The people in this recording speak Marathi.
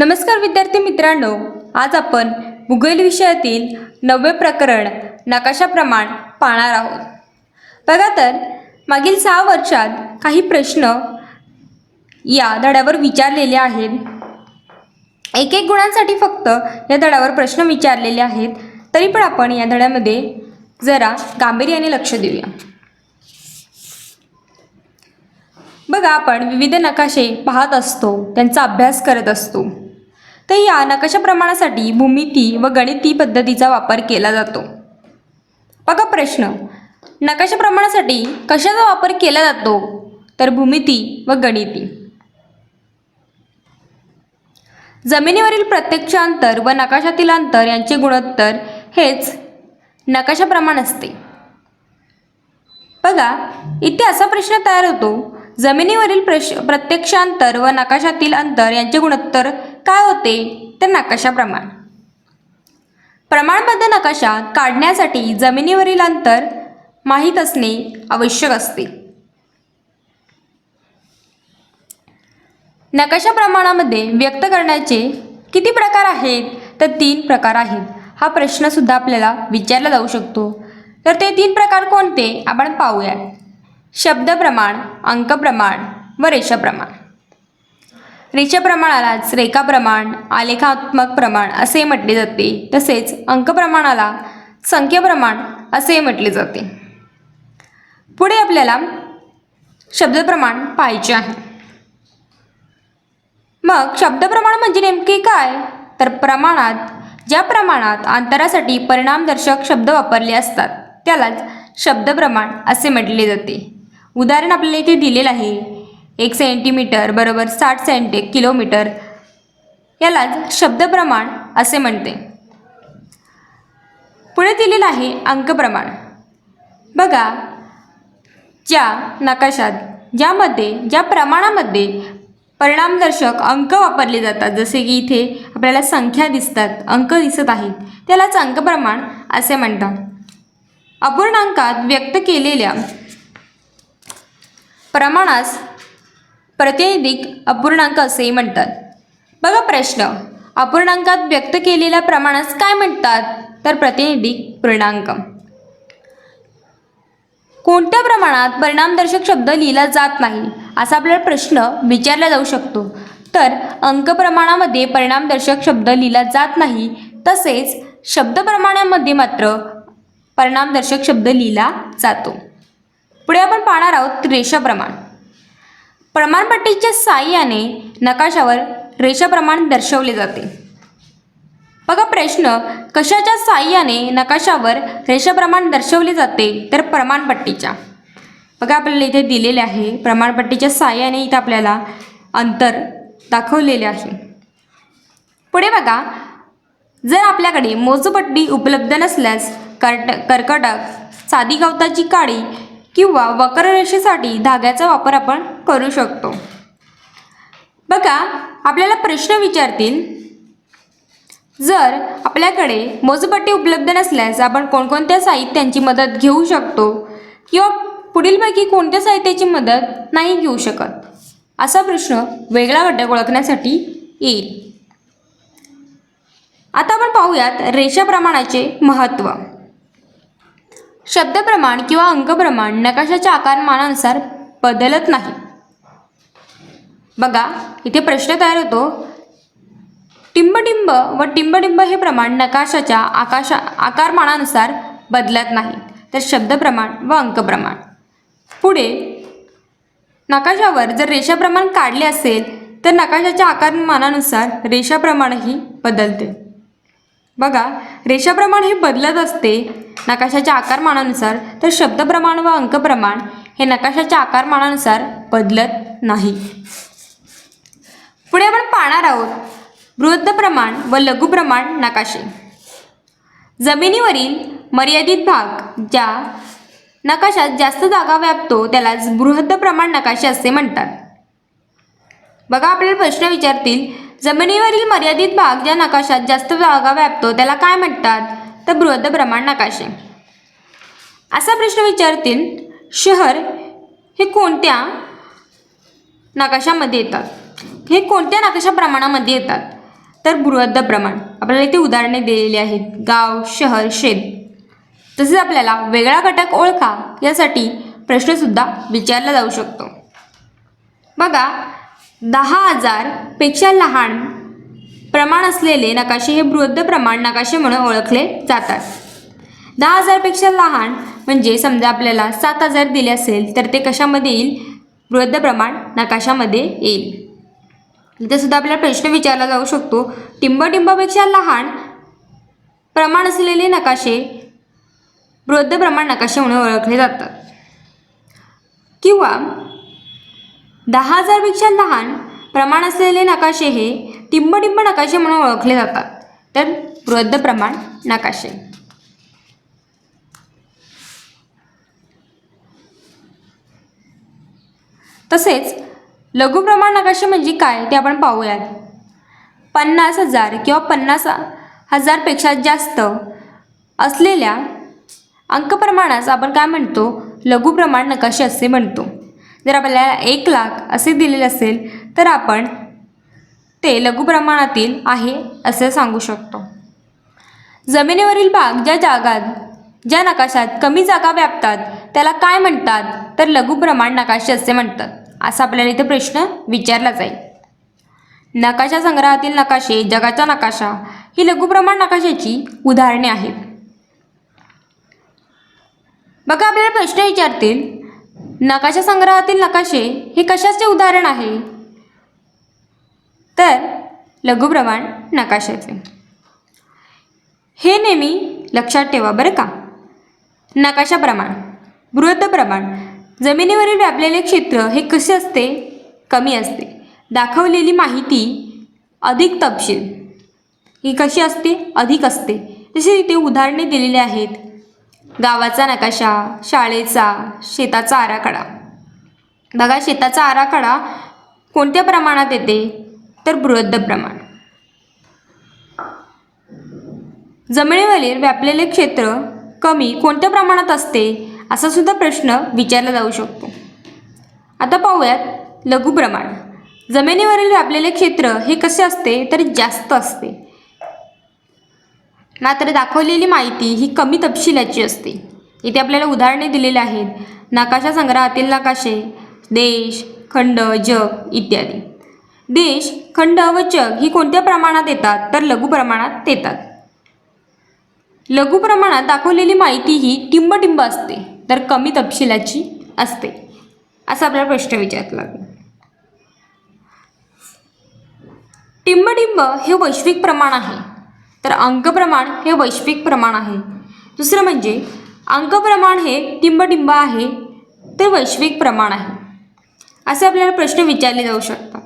नमस्कार विद्यार्थी मित्रांनो आज आपण भूगोल विषयातील नववे प्रकरण नकाशा प्रमाण पाहणार आहोत. बघा तर मागील सहा वर्षात काही प्रश्न या धड्यावर विचारलेले आहेत. एक एक गुणांसाठी फक्त या धड्यावर प्रश्न विचारलेले आहेत. तरी पण आपण या धड्यामध्ये जरा गांभीर्याने लक्ष देऊया. बघा आपण विविध नकाशे पाहत असतो त्यांचा अभ्यास करत असतो. तर या नकाशा प्रमाणासाठी भूमिती व गणिती पद्धतीचा वापर केला जातो. बघा प्रश्न. नकाशा प्रमाणासाठी कशाचा वापर केला जातो? तर भूमिती व गणिती. जमिनीवरील प्रत्यक्ष अंतर व नकाशातील अंतर यांचे गुणोत्तर हेच नकाशाप्रमाण असते. बघा इथे असा प्रश्न तयार होतो. जमिनीवरील प्रश प्रत्यक्ष अंतर व नकाशातील अंतर यांचे गुणोत्तर काय होते? तर नकाशा प्रमाण प्रमाणबद्ध नकाशा काढण्यासाठी जमिनीवरील अंतर माहीत असणे आवश्यक असते. नकाशा प्रमाणामध्ये व्यक्त करण्याचे किती प्रकार आहेत? तर तीन प्रकार आहेत. हा प्रश्नसुद्धा आपल्याला विचारला जाऊ शकतो. तर ते तीन प्रकार कोणते? आपण पाहूयात. शब्द प्रमाण अंक प्रमाण व रेषा प्रमाण. रेषा प्रमाणालाच रेखा प्रमाण आलेखात्मक प्रमाण असे म्हटले जाते. तसेच अंक प्रमाणाला संख्या प्रमाण असे म्हटले जाते. पुढे आपल्याला शब्द प्रमाण पाहायचे आहे. मग शब्द प्रमाण म्हणजे नेमके काय? तर प्रमाणात ज्या प्रमाणात अंतरासाठी परिणामदर्शक शब्द वापरले असतात त्यालाच शब्द प्रमाण असे म्हटले जाते. उदाहरण आपल्याला इथे दिलेलं आहे. एक सेंटीमीटर बरोबर साठ सेंटी किलोमीटर यालाच शब्द प्रमाण असे म्हणते. पुढे दिलेलं आहे अंक प्रमाण. बघा ज्या नकाशात ज्यामध्ये ज्या प्रमाणामध्ये परिणामदर्शक अंक वापरले जातात जसे की इथे आपल्याला संख्या दिसतात अंक दिसत आहेत त्यालाच अंक प्रमाण असे म्हणतात. अपूर्णांकात व्यक्त केलेल्या प्रमाणास प्रतिनिधिक अपूर्णांक असेही म्हणतात. बघा प्रश्न. अपूर्णांकात व्यक्त केलेल्या प्रमाणास काय म्हणतात? तर प्रतिनिधिक पूर्णांक. कोणत्या प्रमाणात परिणामदर्शक शब्द लिहिला जात नाही? असा आपल्याला प्रश्न विचारला जाऊ शकतो. तर अंक प्रमाणामध्ये परिणामदर्शक शब्द लिहिला जात नाही तसेच शब्द प्रमाणामध्ये मात्र परिणामदर्शक शब्द लिहिला जातो. पुढे आपण पाहणार आहोत रेषा प्रमाण. प्रमाणपट्टीच्या साहाय्याने नकाशावर रेषा प्रमाण दर्शवले जाते. बघा प्रश्न कशाच्या साहाय्याने नकाशावर रेषा प्रमाण दर्शवले जाते तर प्रमाणपट्टीच्या बघा आपल्याला इथे दिलेले आहे प्रमाणपट्टीच्या साहाय्याने इथं आपल्याला अंतर दाखवलेले आहे. पुढे बघा जर आपल्याकडे मोजपट्टी उपलब्ध नसल्यास कर्ट कर्कटक साधी गवताची काळी किंवा वक्ररेषेसाठी धाग्याचा वापर आपण करू शकतो. बघा आपल्याला प्रश्न विचारतील. जर आपल्याकडे मोजपट्टी उपलब्ध नसल्यास आपण कोणकोणत्या साहित्यांची मदत घेऊ शकतो किंवा पुढीलपैकी कोणत्या साहित्याची मदत नाही घेऊ शकत? असा प्रश्न वेगळा घटक ओळखण्यासाठी येईल. आता आपण पाहूयात रेषा प्रमाणाचे महत्त्व. शब्द प्रमाण किंवा अंक प्रमाण नकाशाच्या आकारमानानुसार बदलत नाही. बघा इथे प्रश्न तयार होतो. टिंबटिंब व टिंबटिंब हे प्रमाण नकाशाच्या आकाशा आकारमानानुसार बदलत नाही. तर शब्द प्रमाण व अंक प्रमाण. पुढे नकाशावर जर रेषा प्रमाण काढले असेल तर नकाशाच्या आकारमानानुसार रेषा प्रमाणही बदलते. बघा रेषा प्रमाण हे बदलत असते नकाशाच्या आकारमानानुसार तर शब्द प्रमाण व अंक प्रमाण हे नकाशाच्या आकारमानानुसार बदलत नाही. पुढे आपण पाहणार आहोत बृहद्ध प्रमाण व लघु प्रमाण नकाशे. जमिनीवरील मर्यादित भाग ज्या नकाशात जास्त जागा व्यापतो त्यालाच बृहद्द प्रमाण नकाशे असे म्हणतात. बघा आपल्याला प्रश्न विचारतील जमिनीवरील मर्यादित भाग ज्या नकाशात जास्त जागा व्यापतो त्याला काय म्हणतात? तर बृहद्ध प्रमाण नकाशे. असा प्रश्न विचारतील शहर हे कोणत्या नकाशामध्ये येतात? हे कोणत्या नकाशा प्रमाणामध्ये येतात? तर बृहद्द प्रमाण. आपल्याला इथे उदाहरणे दिलेली आहेत. गाव शहर शेत. तसेच आपल्याला वेगळा घटक ओळखा यासाठी प्रश्नसुद्धा विचारला जाऊ शकतो. बघा दहा हजारपेक्षा लहान प्रमाण असलेले नकाशे हे बृहद्द प्रमाण नकाशे म्हणून ओळखले जातात. दहा हजारपेक्षा लहान म्हणजे समजा आपल्याला सात हजार दिले असेल तर ते कशामध्ये येईल? बृहद्द प्रमाण नकाशामध्ये येईल. इथे सुद्धा आपल्याला प्रश्न विचारला जाऊ शकतो. टिंबटिंबापेक्षा लहान प्रमाण असलेले नकाशे वृद्ध प्रमाण नकाशे म्हणून ओळखले जातात. किंवा दहा हजारपेक्षा लहान प्रमाण असलेले नकाशे हे टिंबटिंब नकाशे म्हणून ओळखले जातात. तर वृद्ध प्रमाण नकाशे. तसेच लघु प्रमाण नकाशे म्हणजे काय ते आपण पाहूयात. पन्नास हजार किंवा पन्नास हजारपेक्षा जास्त असलेल्या अंकप्रमाणास आपण काय म्हणतो? लघु प्रमाण नकाशे असे म्हणतो. जर आपल्याला एक लाख असे दिलेले असेल तर आपण ते लघु प्रमाणातील आहे असे सांगू शकतो. जमिनीवरील भाग ज्या जागात ज्या नकाशात कमी जागा व्यापतात त्याला काय म्हणतात? तर लघु प्रमाण नकाशे असे म्हणतात. असा आपल्याला इथे प्रश्न विचारला जाईल. नकाशा संग्रहातील नकाशे जगाचा नकाशा ही लघुप्रमाण नकाशाची उदाहरणे आहेत. बघा आपल्याला प्रश्न विचारतील नकाशा संग्रहातील नकाशे हे कशाचे उदाहरण आहे? तर लघुप्रमाण नकाशाचे. हे नेहमी लक्षात ठेवा बरं का. नकाशा प्रमाण प्रमाण जमिनीवरील व्यापलेले क्षेत्र हे कसे असते? कमी असते. दाखवलेली माहिती अधिक तपशील. ही कशी असते? अधिक असते. जसे इथे उदाहरणे दिलेली आहेत. गावाचा नकाशा शाळेचा शेताचा आराखडा. बघा शेताचा आराखडा कोणत्या प्रमाणात येते? तर बृहद्ध प्रमाण. जमिनीवरील व्यापलेले क्षेत्र कमी कोणत्या प्रमाणात असते? असा सुद्धा प्रश्न विचारला जाऊ शकतो. आता पाहूयात लघु प्रमाण. जमिनीवरील व्यापलेले क्षेत्र हे कसे असते? तर जास्त असते. मात्र दाखवलेली माहिती ही कमी तपशिलाची असते. इथे आपल्याला उदाहरणे दिलेली आहेत. नकाशा संग्रहातील नकाशे देश खंड जग इत्यादी. देश खंड व जग ही कोणत्या प्रमाणात येतात? तर लघु प्रमाणात येतात. लघु प्रमाणात दाखवलेली माहिती ही टिंबटिंब असते. तर कमी तपशिलाची असते. असा आपल्याला प्रश्न विचारला लागेल. हे वैश्विक प्रमाण आहे. तर अंकप्रमाण हे वैश्विक प्रमाण आहे. दुसरं म्हणजे अंकप्रमाण हे टिंबडिंब आहे ते वैश्विक प्रमाण आहे. असे आपल्याला प्रश्न विचारले जाऊ शकतात.